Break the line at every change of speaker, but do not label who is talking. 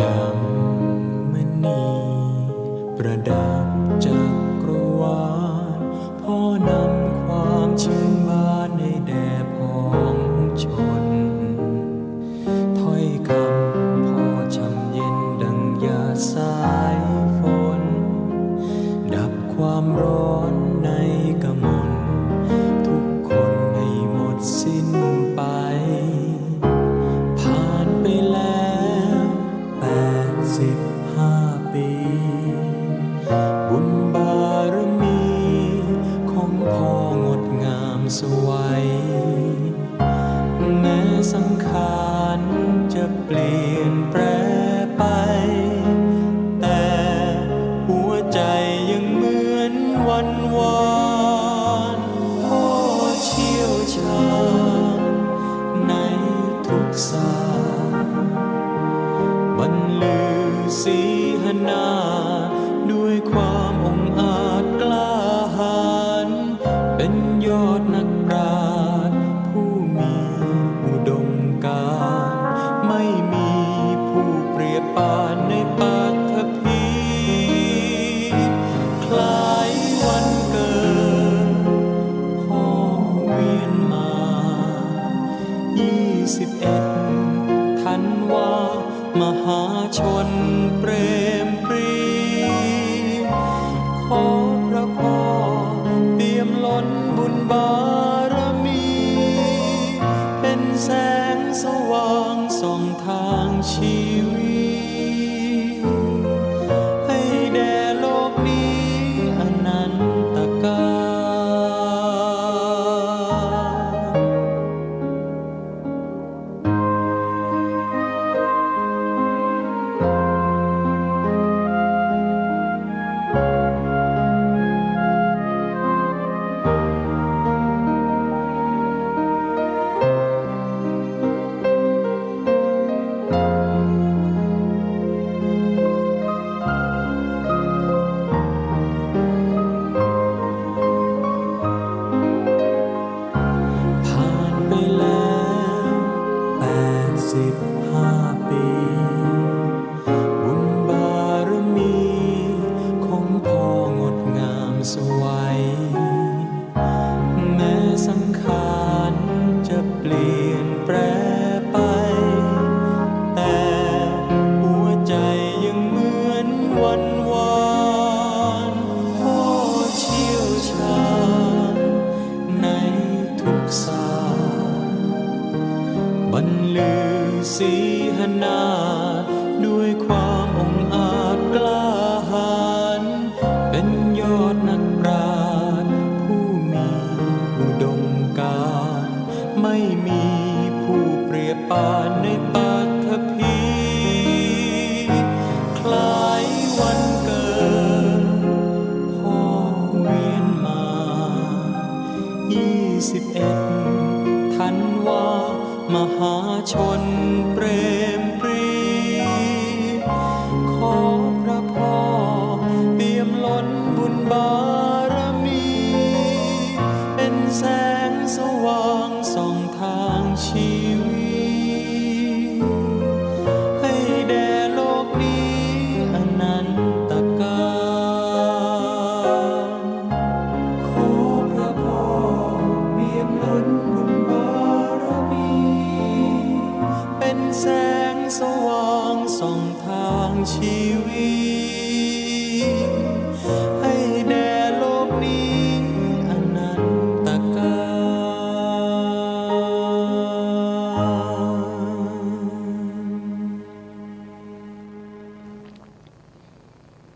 ดำมณีประดับจักรวาลพ่อนำความชื่นบานในแด่พองชน ถ้อยคำพ่อช่ำเย็นดังยาสายฝน ดับความร้อน มหาชนเปรมปรีขอพระพร เปลี่ยนแปรไป แต่หัวใจยังเหมือนวันวานพ่อเชี่ยวชาญในทุกศาสตร์บรรลือสีหนา ในปาฐพีคลายวันเกิดพ่อเวียนมา 21ทันวามหาชนเปรมปรี ของชีวิต